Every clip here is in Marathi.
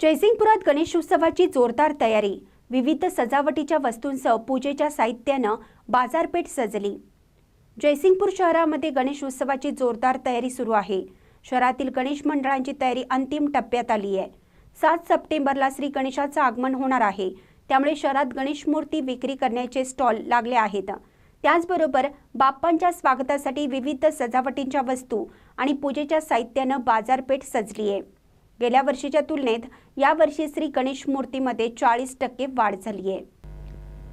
जयसिंगपुरात गणेशोत्सवाची जोरदार तयारी. विविध सजावटीच्या वस्तूंसह पूजेच्या साहित्यानं बाजारपेठ सजली. जयसिंगपूर शहरामध्ये गणेशोत्सवाची जोरदार तयारी सुरू आहे. शहरातील गणेश मंडळांची तयारी अंतिम टप्प्यात आली आहे. सात सप्टेंबरला श्री गणेशाचं आगमन होणार आहे. त्यामुळे शहरात गणेश मूर्ती विक्री करण्याचे स्टॉल लागले आहेत. त्याचबरोबर बाप्पांच्या स्वागतासाठी विविध सजावटींच्या वस्तू आणि पूजेच्या साहित्यानं बाजारपेठ सजली आहे. गेल्या वर्षीच्या तुलनेत यावर्षी श्री गणेश मूर्तीमध्ये चाळीस टक्के वाढ झाली आहे.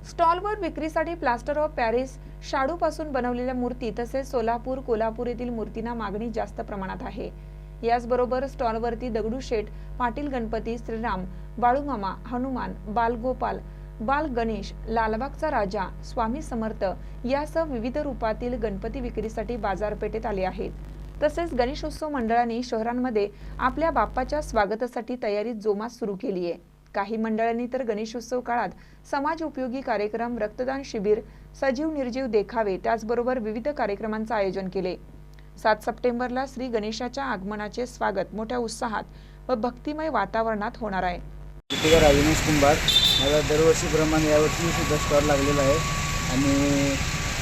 स्टॉलवर विक्रीसाठी प्लास्टर ऑफ पॅरिस शाडूपासून बनवलेल्या मूर्ती तसेच सोलापूर कोल्हापूर येथील मूर्तींना मागणी जास्त प्रमाणात आहे. याचबरोबर स्टॉलवरती दगडूशेठ पाटील गणपती श्रीराम बाळूमामा हनुमान बालगोपाल बाल गणेश लालबागचा राजा स्वामी समर्थ यासह विविध रूपातील गणपती विक्रीसाठी बाजारपेठेत आले आहेत. तसेच गणेशोत्सव मंडळाने शहरांमध्ये आपल्या बाप्पाच्या स्वागतासाठी तयारी जोमात सुरू केली आहे. काही मंडळांनी तर गणेशोत्सव काळात समाज उपयोगी कार्यक्रम रक्तदान शिबिर सजीव निर्जीव देखावे त्याचबरोबर विविध कार्यक्रमांचं आयोजन केले. सात सप्टेंबरला श्री गणेशाच्या आगमनाचे स्वागत मोठ्या उत्साहात व भक्तिमय वातावरणात होणार आहे. अविनाश कुंभार मला दरवर्षीप्रमाणे यावर्षी सुद्धा स्टॉल लागलेला आहे. आणि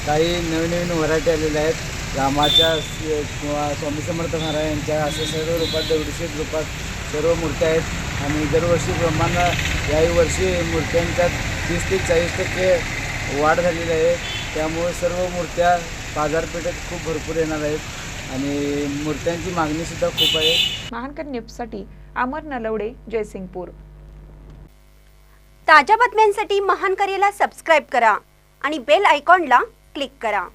काही नवीन नवीन व्हरायटी आलेल्या आहेत. रामाच्या किंवा स्वामी समर्थ महाराज यांच्या असे सर्व रूपात दगडूशेठ रूपात सर्व मूर्त्या आहेत. आणि दरवर्षीप्रमाणे याही वर्षी मूर्त्यांच्यात तीस ते चाळीस टक्के वाढ झालेली आहे. त्यामुळे सर्व मूर्त्या बाजारपेठेत खूप भरपूर येणार आहेत. आणि मूर्त्यांची मागणीसुद्धा खूप आहे. महानकर न्यूजसाठी अमर नलवडे जयसिंगपूर. ताज्या बातम्यांसाठी महान करेला सबस्क्राईब करा आणि बेल आयकॉनला क्लिक करा.